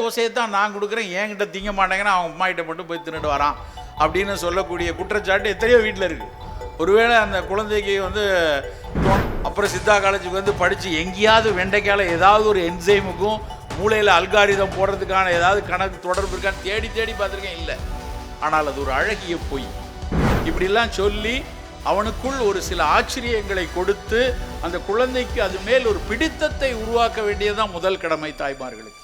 தோசையை தான் நான் கொடுக்குறேன். என்கிட்ட திங்க மாட்டேங்கன்னா அவன் அம்மா கிட்ட மட்டும் போய் தின்னுட்டு வரான். அப்படின்னு சொல்லக்கூடிய குற்றச்சாட்டு எத்தனையோ வீட்டில் இருக்குது ஒருவேளை அந்த குழந்தைக்கு வந்து அப்புறம் சித்தா காலேஜுக்கு வந்து படித்து எங்கேயாவது வெண்டைக்கால ஏதாவது ஒரு என்சைமுக்கும் மூளையில் அல்காரிதம் போடுறதுக்கான ஏதாவது கணக்கு தொடர்பு இருக்கான்னு தேடி தேடி பார்த்துருக்கேன். இல்லை. ஆனால் அது ஒரு அழகிய பொய். இப்படிலாம் சொல்லி அவனுக்குள் ஒரு சில ஆச்சரியங்களை கொடுத்து அந்த குழந்தைக்கு அது மேல் ஒரு பிடித்தத்தை உருவாக்க வேண்டியதுதான் முதல் கடமை தாய்மார்களுக்கு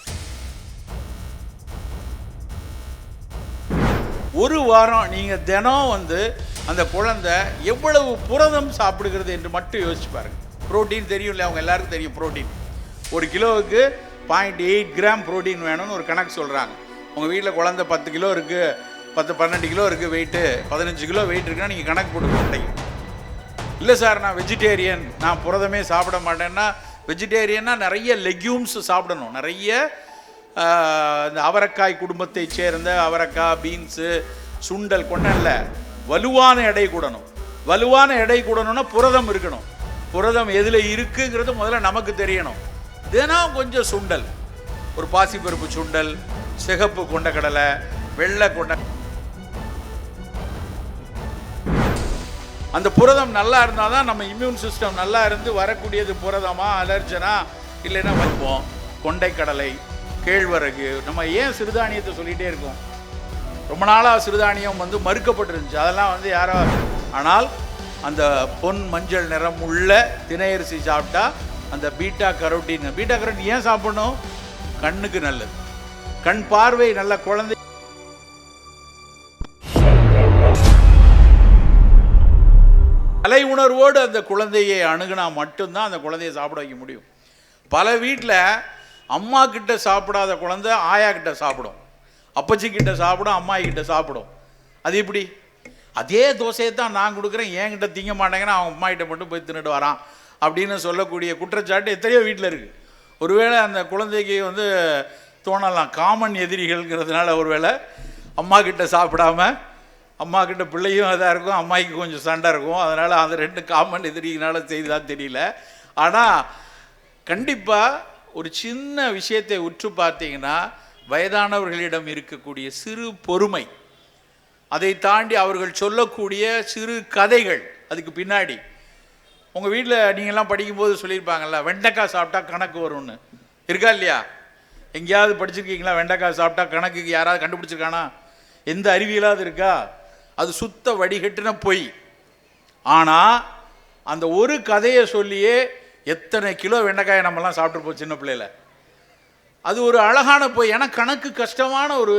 ஒரு வாரம் நீங்கள் தினம் வந்து அந்த குழந்தை எவ்வளவு புரதம் சாப்பிடுகிறது என்று மட்டும் யோசிச்சு புரோட்டின் தெரியும் இல்லை அவங்க எல்லாருக்கும் தெரியும் புரோட்டீன் ஒரு கிலோவுக்கு பாயிண்ட் எயிட் கிராம் புரோட்டீன் வேணும்னு ஒரு கணக்கு சொல்கிறாங்க உங்கள் வீட்டில் குழந்தை பத்து கிலோ இருக்குது பத்து பன்னெண்டு கிலோ இருக்குது வெயிட்டு பதினஞ்சு கிலோ வெயிட் இருக்குன்னா நீங்கள் கணக்கு போட்டு குழந்தைங்க இல்லை சார் நான் வெஜிடேரியன் நான் புரதமே சாப்பிட மாட்டேன்னா வெஜிடேரியன்னா நிறைய லெக்யூம்ஸ் சாப்பிடணும். நிறைய இந்த அவரைக்காய் குடும்பத்தை சேர்ந்த அவரைக்காய் பீன்ஸு சுண்டல் கொண்டல்ல வலுவான எடை கூடணும். வலுவான எடை கூடணும்னா புரதம் இருக்கணும். புரதம் எதில் இருக்குங்கிறது முதல்ல நமக்கு தெரியணும். தினம் கொஞ்சம் சுண்டல். ஒரு பாசிப்பருப்பு சுண்டல் சிகப்பு கொண்டக்கடலை வெள்ளை கொண்ட அந்த புரதம் நல்லா இருந்தால் தான் நம்ம இம்யூன் சிஸ்டம் நல்லா இருந்து வரக்கூடியது புரதமாக அலர்ஜனா இல்லைன்னா வைப்போம் கொண்டைக்கடலை கேழ்வரகு. நம்ம ஏன் சிறுதானியத்தை சொல்லிகிட்டே இருக்கோம்? ரொம்ப நாளாக சிறுதானியம் வந்து மறுக்கப்பட்டிருந்துச்சு. அதெல்லாம் வந்து யாரோ ஆனால் அந்த பொன் மஞ்சள் நிறம் உள்ள தினையரிசி சாப்பிட்டா அந்த பீட்டா கரோட்டின் பீட்டா கரோட்டின் ஏன் சாப்பிடணும்? கண்ணுக்கு நல்லது. கண் பார்வை நல்ல குழந்தை. கலை உணர்வோடு அந்த குழந்தையை அணுகுனா மட்டும்தான் அந்த குழந்தையை சாப்பிட வைக்க முடியும். பல வீட்டில் அம்மா கிட்ட சாப்பிடாத குழந்தை ஆயா கிட்ட சாப்பிடும். அப்பச்சி கிட்ட சாப்பிடும் அம்மா கிட்ட சாப்பிடும். அது எப்படி? அதே தோசையை தான் நான் கொடுக்குறேன் என்கிட்ட திங்க மாட்டேங்கன்னா அவன் அம்மா கிட்ட மட்டும் போய் தின்னுட்டு வரான் அப்படின்னு சொல்லக்கூடிய குற்றச்சாட்டு எத்தனையோ வீட்டில் இருக்குது ஒருவேளை அந்த குழந்தைக்கு வந்து தோணலாம் காமன் எதிரிகள்ங்கிறதுனால ஒருவேளை அம்மா கிட்ட சாப்பிடாம அம்மா கிட்ட பிள்ளையும் இதாக இருக்கும் அம்மாய்க்கு கொஞ்சம் சண்டை இருக்கும். அதனால் அந்த ரெண்டு காமன் எதிரினால செய்துதான் தெரியல. ஆனால் கண்டிப்பாக ஒரு சின்ன விஷயத்தை உற்று பார்த்தீங்கன்னா வயதானவர்களிடம் இருக்கக்கூடிய சிறு பொறுமை அதை தாண்டி அவர்கள் சொல்லக்கூடிய சிறு கதைகள் அதுக்கு பின்னாடி. உங்கள் வீட்டில் நீங்கள்லாம் படிக்கும்போது சொல்லியிருப்பாங்கல்ல வெண்டைக்காய் சாப்பிட்டா கணக்கு வரும்னு. இருக்கா இல்லையா? எங்கேயாவது படிச்சிருக்கீங்களா? வெண்டைக்காய் சாப்பிட்டா கணக்குக்கு யாராவது கண்டுபிடிச்சிருக்கானா? எந்த அறிவியலாவது இருக்கா? அது சுத்த வடிகட்டின பொய். ஆனால் அந்த ஒரு கதையை சொல்லியே எத்தனை கிலோ வெண்டைக்காயை நம்மலாம் சாப்பிட்ருப்போம் சின்ன பிள்ளையில? அது ஒரு அழகான பொய் ஏன்னா கணக்கு கஷ்டமான ஒரு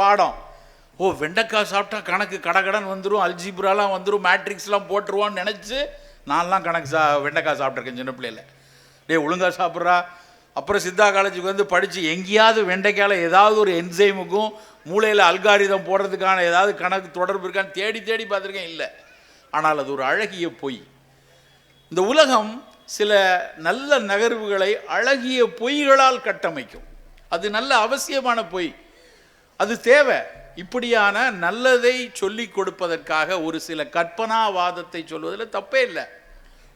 பாடம். ஓ வெண்டைக்காய் சாப்பிட்டா கணக்கு கடகடன் வந்துடும் அல்ஜிப்ராலாம் வந்துடும் மேட்ரிக்ஸ்லாம் போட்டுருவான்னு நினச்சி நான்லாம் கணக்கு சா வெண்டைக்காய் சாப்பிட்ருக்கேன் சின்ன பிள்ளையில. டேய் ஒழுங்காக சாப்பிட்றா. அப்புறம் சித்தா காலேஜுக்கு வந்து படித்து எங்கேயாவது வெண்டைக்காயில் ஏதாவது ஒரு என்சைமுக்கும் மூளையில் அல்காரிதம் போடுறதுக்கான ஏதாவது கணக்கு தொடர்பு இருக்கான்னு தேடி தேடி பார்த்துருக்கேன் இல்லை. ஆனால் அது ஒரு அழகிய பொய். இந்த உலகம் சில நல்ல நகர்வுகளை அழகிய பொய்களால் கட்டமைக்கும். அது நல்ல அவசியமான பொய். அது தேவை. இப்படியான நல்லதை சொல்லிக் கொடுப்பதற்காக ஒரு சில கற்பனாவாதத்தை சொல்வதில் தப்பே இல்லை.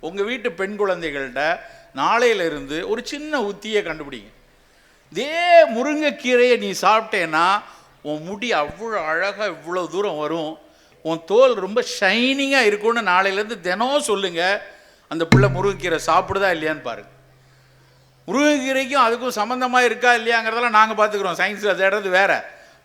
உங்கள் வீட்டு பெண் குழந்தைகள்கிட்ட நாளையிலிருந்து ஒரு சின்ன உத்தியை கண்டுபிடிங்க. இதே முருங்கைக்கீரையை நீ சாப்பிட்டேன்னா உன் முடி அவ்வளோ அழகாக இவ்வளோ தூரம் வரும். உன் தோல் ரொம்ப ஷைனிங்காக இருக்கும்னு நாளையிலேருந்து தினம் சொல்லுங்கள் அந்த பிள்ளை முருங்கைக்கீரை சாப்பிடுதா இல்லையான்னு பாருங்க முருங்கைக்கீரைக்கும் அதுக்கும் சம்மந்தமாக இருக்கா இல்லையாங்கிறதெல்லாம் நாங்கள் பார்த்துக்குறோம் சயின்ஸில் தேடுறது வேற.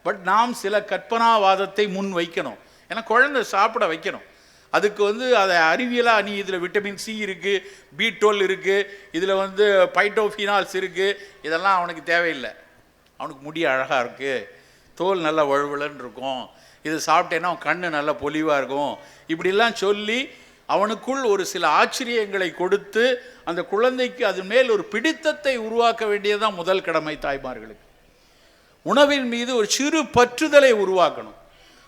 பட் நாம் சில கற்பனாவாதத்தை முன் வைக்கணும். ஏன்னா குழந்தை சாப்பிட வைக்கணும். அதுக்கு வந்து அதை அறிவியலாக நீ இதில் விட்டமின் சி இருக்குது பி டுவெல் இருக்குது இதில் வந்து பைட்டோஃபினால்ஸ் இருக்குது இதெல்லாம் அவனுக்கு தேவையில்லை. அவனுக்கு முடி அழகாக இருக்குது தோல் நல்லா வழுவலன்னு இருக்கும். இது சாப்பிட்டேன்னா அவன் கண் நல்லா பொலிவாக இருக்கும். இப்படிலாம் சொல்லி அவனுக்குள் ஒரு சில ஆச்சரியங்களை கொடுத்து அந்த குழந்தைக்கு அது மேல் ஒரு பிடித்தத்தை உருவாக்க வேண்டியதுதான் முதல் கடமை தாய்மார்களுக்கு. உணவின் மீது ஒரு சிறு பற்றுதலை உருவாக்கணும்.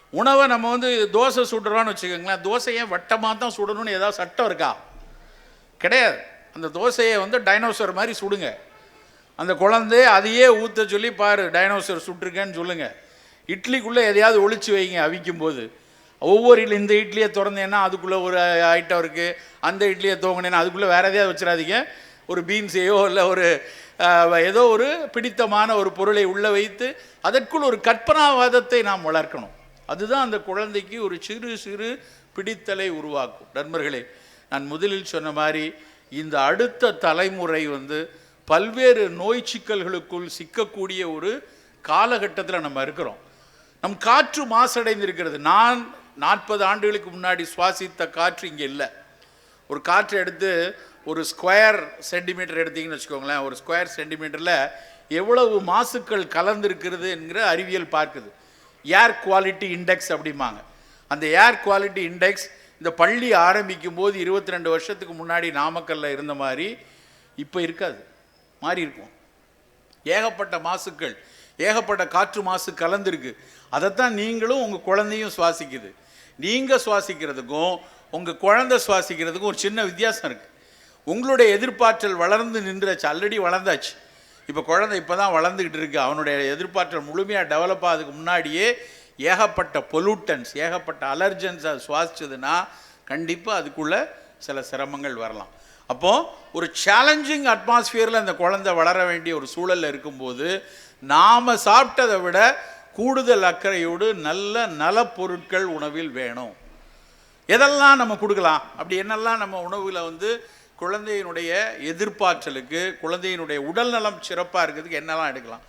உணவை நம்ம வந்து தோசை சுடுறோன்னு வச்சுக்கோங்களேன் தோசையை வட்டமாக தான் சுடணும்னு ஏதாவது சட்டம் இருக்கா? கிடையாது. அந்த தோசையை வந்து டைனோசர் மாதிரி சுடுங்க. அந்த குழந்தை அதையே ஊற்ற சொல்லி பாரு டைனோசர் சுட்டிருக்கேன்னு சொல்லுங்கள் இட்லிக்குள்ளே எதையாவது ஒழிச்சு வைங்க அவிக்கும் போது ஒவ்வொரு இட்லி இந்த இட்லியை திறந்தேன்னா அதுக்குள்ளே ஒரு ஐட்டம் இருக்குது அந்த இட்லியை தோங்கினேன்னா அதுக்குள்ளே வேறு எதையாவது வச்சிடாதீங்க. ஒரு பீன்ஸையோ இல்லை ஒரு ஏதோ ஒரு பிடித்தமான ஒரு பொருளை உள்ளே வைத்து அதற்குள் ஒரு கற்பனாவாதத்தை நாம் வளர்க்கணும். அதுதான் அந்த குழந்தைக்கு ஒரு சிறு சிறு பிடித்தலை உருவாக்கும். நண்பர்களே நான் முதலில் சொன்ன மாதிரி இந்த அடுத்த தலைமுறை வந்து பல்வேறு நோய் சிக்கல்களுக்குள் சிக்கக்கூடிய ஒரு காலகட்டத்தில் நம்ம இருக்கிறோம். நம் காற்று மாசடைந்திருக்கிறது. நான் நாற்பது ஆண்டுகளுக்கு முன்னாடி சுவாசித்த காற்று இங்கே இல்லை. ஒரு காற்றை எடுத்து ஒரு ஸ்கொயர் சென்டிமீட்டர் எடுத்தீங்கன்னு வச்சுக்கோங்களேன் ஒரு ஸ்கொயர் சென்டிமீட்டரில் எவ்வளவு மாசுக்கள் கலந்துருக்கிறது என்கிற அறிவியல் பார்க்குது. ஏர் குவாலிட்டி இண்டெக்ஸ் அப்படிம்பாங்க. அந்த ஏர் குவாலிட்டி இண்டெக்ஸ் இந்த பள்ளி ஆரம்பிக்கும் போது இருபத்தி ரெண்டு வருஷத்துக்கு முன்னாடி நாமக்கல்ல இருந்த மாதிரி இப்போ இருக்காது. மாறி இருக்கும். ஏகப்பட்ட மாசுக்கள் ஏகப்பட்ட காற்று மாசு கலந்துருக்கு. அதைத்தான் நீங்களும் உங்கள் குழந்தையும் சுவாசிக்குது. நீங்கள் சுவாசிக்கிறதுக்கும் உங்கள் குழந்தை சுவாசிக்கிறதுக்கும் ஒரு சின்ன வித்தியாசம் இருக்குது உங்களுடைய எதிர்பார்த்தல் வளர்ந்து நின்றுச்சு ஆல்ரெடி வளர்ந்தாச்சு. இப்போ குழந்தை இப்போ தான் வளர்ந்துக்கிட்டு இருக்கு. அவனுடைய எதிர்பார்த்தல் முழுமையாக டெவலப் ஆகிறதுக்கு முன்னாடியே ஏகப்பட்ட பொலூட்டன்ஸ் ஏகப்பட்ட அலர்ஜன்ஸ் அது சுவாசிச்சதுன்னா கண்டிப்பாக அதுக்குள்ளே சில சிரமங்கள் வரலாம். அப்போது ஒரு சேலஞ்சிங் அட்மாஸ்ஃபியரில் அந்த குழந்தை வளர வேண்டிய ஒரு சூழலில் இருக்கும்போது நாம் சாப்பிட்டதை விட கூடுதல் அக்கறையோடு நல்ல நலப்பொருட்கள் உணவில் வேணும். எதெல்லாம் நம்ம கொடுக்கலாம்? அப்படி என்னெல்லாம் நம்ம உணவில் வந்து குழந்தையினுடைய எதிர்ப்பாற்றலுக்கு குழந்தையினுடைய உடல் நலம் சிறப்பாக இருக்கிறதுக்கு என்னெல்லாம் எடுக்கலாம்?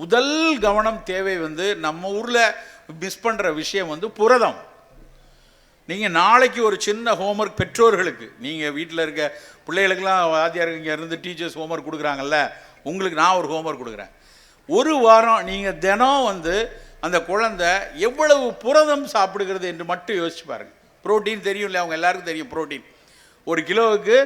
முதல் கவனம் தேவை வந்து நம்ம ஊரில் மிஸ் பண்ணுற விஷயம் வந்து புரதம். நீங்கள் நாளைக்கு ஒரு சின்ன ஹோம்ஒர்க் பெற்றோர்களுக்கு நீங்கள் வீட்டில் இருக்க பிள்ளைகளுக்கெல்லாம் வாத்தியார் இங்கே இருந்து டீச்சர்ஸ் ஹோம்ஒர்க் கொடுக்குறாங்கல்ல உங்களுக்கு நான் ஒரு ஹோம்ஒர்க் கொடுக்குறேன். ஒரு வாரம் நீங்கள் தினம் வந்து அந்த குழந்தை எவ்வளவு புரதம் சாப்பிடுகிறது என்று மட்டும் யோசிச்சு பாருங்கள் ப்ரோட்டீன் தெரியும் இல்லை அவங்க எல்லாருக்கும் தெரியும் ப்ரோட்டீன். ஒரு கிலோவுக்கு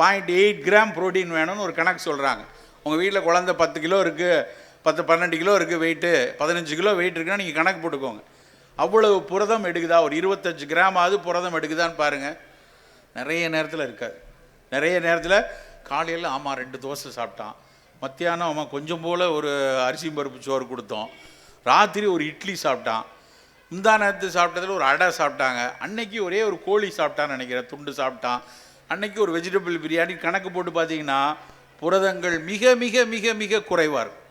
பாயிண்ட் எயிட் கிராம் ப்ரோட்டீன் வேணும்னு ஒரு கணக்கு சொல்கிறாங்க உங்கள் வீட்டில் குழந்த பத்து கிலோ இருக்குது பத்து பன்னெண்டு கிலோ இருக்குது வெயிட்டு பதினஞ்சு கிலோ வெயிட் இருக்குன்னா நீங்கள் கணக்கு போட்டுக்கோங்க. அவ்வளவு புரதம் எடுக்குதா? ஒரு இருபத்தஞ்சு கிராமாவது புரதம் எடுக்குதான்னு பாருங்கள் நிறைய நேரத்தில் இருக்காது. நிறைய நேரத்தில் காலையில் ஆமாம் ரெண்டு தோசை சாப்பிட்டான். மத்தியானம் அவன் கொஞ்சம் போல் ஒரு அரிசி பருப்பு சோறு கொடுத்தோம். ராத்திரி ஒரு இட்லி சாப்பிட்டான். முந்தா நேரத்து சாப்பிட்டதில் ஒரு அடை சாப்பிட்டாங்க. அன்னைக்கு ஒரே ஒரு கோழி சாப்பிட்டான்னு நினைக்கிறேன். துண்டு சாப்பிட்டான். அன்னைக்கு ஒரு வெஜிடபிள் பிரியாணி. கணக்கு போட்டு பார்த்தீங்கன்னா புரதங்கள் மிக மிக மிக மிக குறைவாக இருக்கும்.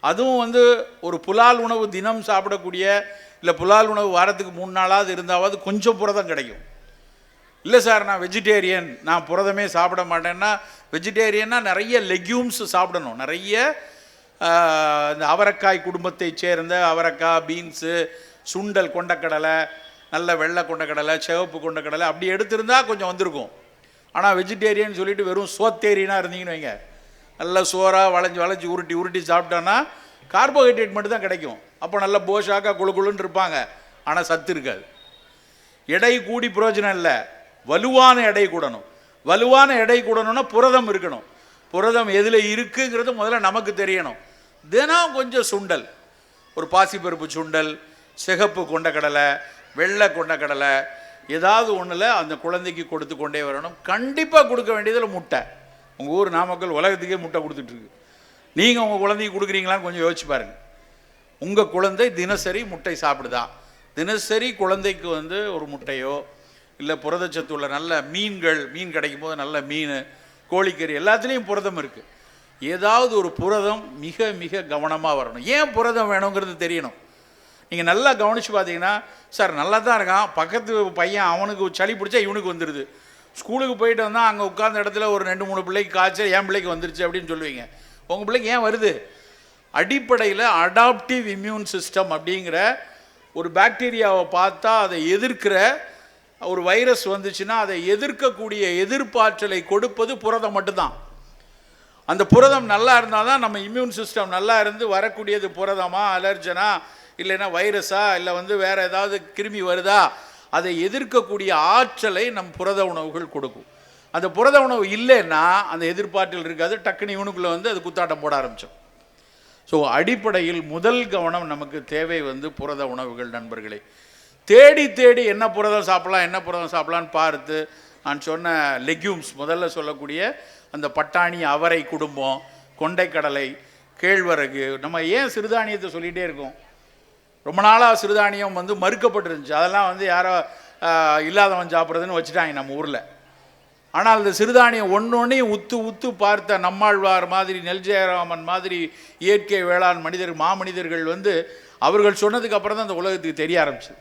அதுவும் வந்து ஒரு புலால் உணவு தினம் சாப்பிடக்கூடிய இல்லை புலால் உணவு வாரத்துக்கு மூணு நாளாவது இருந்தாவது கொஞ்சம் புரதம் கிடைக்கும். இல்லை சார் நான் வெஜிடேரியன் நான் புரதமே சாப்பிட மாட்டேன்னா வெஜிடேரியன்னா நிறைய லெக்யூம்ஸ் சாப்பிடணும். நிறைய இந்த அவரைக்காய் குடும்பத்தை சேர்ந்த அவரைக்காய் பீன்ஸு சுண்டல் கொண்டக்கடலை நல்ல வெள்ளை கொண்டக்கடலை சிவப்பு கொண்டக்கடலை அப்படி எடுத்திருந்தா கொஞ்சம் வந்திருக்கும். ஆனால் வெஜிடேரியன் சொல்லிட்டு வெறும் சோத்தேரியனாக இருந்தீங்கன்னு வைங்க. நல்ல சோறாக வளைஞ்சு வளைஞ்சி உருட்டி உருட்டி சாப்பிட்டோன்னா கார்போஹைட்ரேட் மட்டும் தான் கிடைக்கும். அப்போ நல்ல போஷாக்கா குழு குழுன்னு இருப்பாங்க. ஆனால் சத்து இருக்காது. எடை கூடி பிரயோஜனம் இல்லை. வலுவான எடை கூடணும். வலுவான எடை கூடணும்னா புரதம் இருக்கணும். புரதம் எதில் இருக்குங்கிறது முதல்ல நமக்கு தெரியணும். தினம் கொஞ்சம் சுண்டல். ஒரு பாசிப்பருப்பு சுண்டல் சிகப்பு கொண்டக்கடலை வெள்ளை கொண்டக்கடலை ஏதாவது ஒன்றில் அந்த குழந்தைக்கு கொடுத்து கொண்டே வரணும். கண்டிப்பாக கொடுக்க வேண்டியதில் முட்டை. உங்கள் ஊர் நாமக்கல் உலகத்துக்கே முட்டை கொடுத்துட்ருக்கு நீங்கள் உங்கள் குழந்தைக்கு கொடுக்குறீங்களான்னு கொஞ்சம் யோசிச்சு பாருங்கள் உங்கள் குழந்தை தினசரி முட்டை சாப்பிடுதா? தினசரி குழந்தைக்கு வந்து ஒரு முட்டையோ இல்லை புரதச்சத்து உள்ள நல்ல மீன்கள் மீன் கிடைக்கும் போது நல்ல மீன் கோழிக்கறி எல்லாத்துலேயும் புரதம் இருக்குது ஏதாவது ஒரு புரதம் மிக மிக கவனமாக வரணும். ஏன் புரதம் வேணுங்கிறது தெரியணும். நீங்கள் நல்லா கவனித்து பார்த்தீங்கன்னா சார் நல்லா தான் இருக்கான். பக்கத்து பையன் அவனுக்கு சளி பிடிச்சா இவனுக்கு வந்துடுது ஸ்கூலுக்கு போயிட்டு வந்தால் அங்கே உட்காந்த இடத்துல ஒரு ரெண்டு மூணு பிள்ளைக்கு காய்ச்சல் என் பிள்ளைக்கு வந்துருச்சு அப்படின்னு சொல்லுவீங்க. உங்கள் பிள்ளைக்கு ஏன் வருது? அடிப்படையில் அடாப்டிவ் இம்யூன் சிஸ்டம் அப்படிங்கிற ஒரு பாக்டீரியாவை பார்த்தா அதை எதிர்க்கிற ஒரு வைரஸ் வந்துச்சுன்னா அதை எதிர்க்கக்கூடிய எதிர்ப்பாற்றலை கொடுப்பது புரதம் மட்டும்தான். அந்த புரதம் நல்லா இருந்தால் தான் நம்ம இம்யூன் சிஸ்டம் நல்லா இருந்து வரக்கூடியது புரதமா அலர்ஜனா இல்லைன்னா வைரஸா இல்லை வந்து வேறு ஏதாவது கிருமி வருதா? அதை எதிர்க்கக்கூடிய ஆற்றலை நம் புரத உணவுகள் கொடுக்கும். அந்த புரத உணவு இல்லைன்னா அந்த எதிர்ப்பாற்றல் இருக்காது. டக்குனு இவனுக்குள்ளே வந்து அது குத்தாட்டம் போட ஆரம்பிச்சோம் ஸோ அடிப்படையில் முதல் கவனம் நமக்கு தேவை வந்து புரத உணவுகள் நண்பர்களே. தேடி தேடி என்ன புரதம் சாப்பிட்லாம் என்ன புரதம் சாப்பிட்லான்னு பார்த்து நான் சொன்ன லெக்யூம்ஸ் முதல்ல சொல்லக்கூடிய அந்த பட்டாணி அவரை குடும்பம் கொண்டைக்கடலை கேழ்வரகு நம்ம ஏன் சிறுதானியத்தை சொல்லிகிட்டே இருக்கோம்? ரொம்ப நாளாக சிறுதானியம் வந்து மறுக்கப்பட்டிருந்துச்சு. அதெல்லாம் வந்து யாரோ இல்லாதவன் சாப்பிட்றதுன்னு வச்சுட்டாங்க நம்ம ஊரில். ஆனால் அந்த சிறுதானியம் ஒன்று ஒன்றையும் உத்து உத்து பார்த்த நம்மாழ்வார் மாதிரி நெல் ஜெயராமன் மாதிரி இயற்கை வேளாண் மனிதர் மாமனிதர்கள் வந்து அவர்கள் சொன்னதுக்கு அப்புறம் தான் அந்த உலகத்துக்கு தெரிய ஆரம்பிச்சது.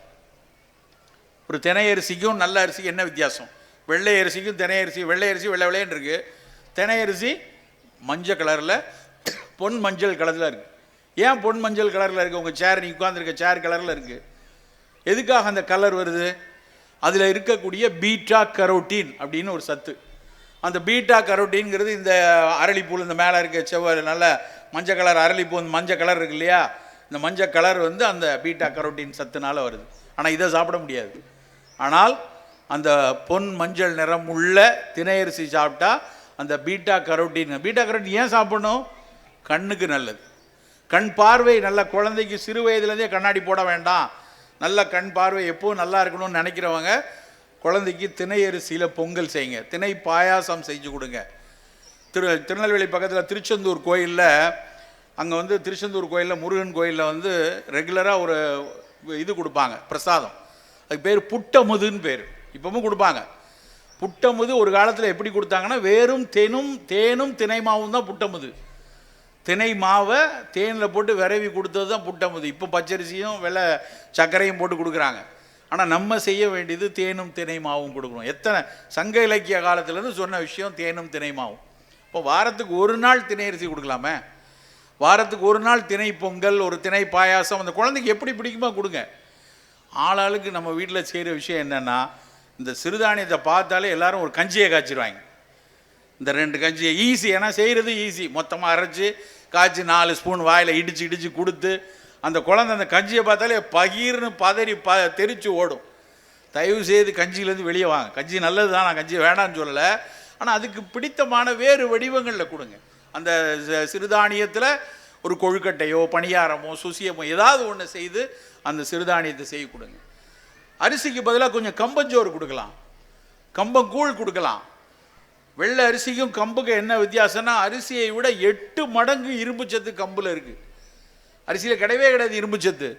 ஒரு தினை அரிசிக்கும் நல்ல அரிசிக்கும் என்ன வித்தியாசம்? வெள்ளை அரிசிக்கும் தினை அரிசி வெள்ளை அரிசி வெள்ளை வெள்ளையன்னு இருக்குது தினை அரிசி மஞ்சள் கலரில் பொன் மஞ்சள் கலரில் இருக்குது ஏன் பொன் மஞ்சள் கலரில் இருக்குது உங்கள் சேர் நீ உட்காந்துருக்க சேர் கலரில் இருக்குது எதுக்காக அந்த கலர் வருது? அதில் இருக்கக்கூடிய பீட்டா கரோட்டீன் அப்படின்னு ஒரு சத்து. அந்த பீட்டா கரோட்டீன்ங்கிறது இந்த அரளிப்பூல் இந்த மேலே இருக்க செவ்வாய் நல்ல மஞ்சள் கலர் அரளிப்பூ இந்த மஞ்சள் கலர் இருக்கு இல்லையா? இந்த மஞ்சள் கலர் வந்து அந்த பீட்டா கரோட்டீன் சத்துனால வருது. ஆனால் இதை சாப்பிட முடியாது. ஆனால் அந்த பொன் மஞ்சள் நிறம் உள்ள தினையரிசி சாப்பிட்டா அந்த பீட்டா கரோட்டின் பீட்டா கரோட்டின் ஏன் சாப்பிடணும்? கண்ணுக்கு நல்லது. கண் பார்வை நல்ல குழந்தைக்கு சிறு வயதுலேருந்தே கண்ணாடி போட வேண்டாம். நல்ல கண் பார்வை எப்பவும் நல்லா இருக்கணும்னு நினைக்கிறவங்க குழந்தைக்கு திணை அரிசியில் பொங்கல் செய்யுங்க. திணை பாயாசம் செஞ்சு கொடுங்க. திரு திருநெல்வேலி பக்கத்தில் திருச்செந்தூர் கோயிலில் அங்கே வந்து திருச்செந்தூர் கோயிலில் முருகன் கோயிலில் வந்து ரெகுலராக ஒரு இது கொடுப்பாங்க பிரசாதம். அதுக்கு பேர் புட்டமுதுன்னு பேர். இப்பவும் கொடுப்பாங்க. புட்டமுது ஒரு காலத்தில் எப்படி கொடுத்தாங்கன்னா வேறும் தேனும் தேனும் தினை மாவும் தான் புட்டமுது. தினை மாவை தேனில் போட்டு விரவி கொடுத்தது தான் புட்டமுது. இப்போ பச்சரிசியும் வெள்ளை சர்க்கரையும் போட்டு கொடுக்குறாங்க. ஆனால் நம்ம செய்ய வேண்டியது தேனும் தினை மாவும் கொடுக்கணும். எத்தனை? சங்க இலக்கிய காலத்துலேருந்து சொன்ன விஷயம் தேனும் தினை மாவும் இப்போ வாரத்துக்கு ஒரு நாள் திணை அரிசி கொடுக்கலாமே? வாரத்துக்கு ஒரு நாள் திணை பொங்கல் ஒரு திணை பாயாசம். அந்த குழந்தைக்கு எப்படி பிடிக்குமோ கொடுங்க. ஆளாளுக்கு நம்ம வீட்டில் செய்கிற விஷயம் என்னென்னா இந்த சிறுதானியத்தை பார்த்தாலே எல்லாரும் ஒரு கஞ்சியை காய்ச்சிருவாங்க. இந்த ரெண்டு கஞ்சியை ஈஸி ஏன்னா செய்கிறது ஈஸி மொத்தமாக அரைச்சி காய்ச்சி நாலு ஸ்பூன் வாயில் இடித்து இடித்து கொடுத்து அந்த குழந்தை அந்த கஞ்சியை பார்த்தாலே பகீர்னு பதறி ப தெரிச்சு ஓடும். தயவு செய்து கஞ்சியிலேருந்து வெளியே வாங்க. கஞ்சி நல்லது தான் நான் கஞ்சி வேண்டாம்னு சொல்லலை. ஆனால் அதுக்கு பிடித்தமான வேறு வடிவங்களில் கொடுங்க. அந்த சிறுதானியத்தில் ஒரு கொழுக்கட்டையோ பணியாரமோ சுசியமோ ஏதாவது ஒன்று செய்து அந்த சிறுதானியத்தை செய்ய கொடுங்க. அரிசிக்கு பதிலாக கொஞ்சம் கம்பஞ்சோறு கொடுக்கலாம். கம்பங்கூழ் கொடுக்கலாம். வெள்ளை அரிசிக்கும் கம்புக்கு என்ன வித்தியாசம்னா அரிசியை விட எட்டு மடங்கு இரும்பு சத்து கம்பில் இருக்குது அரிசியில் கிடையவே கிடையாது இரும்பு சத்து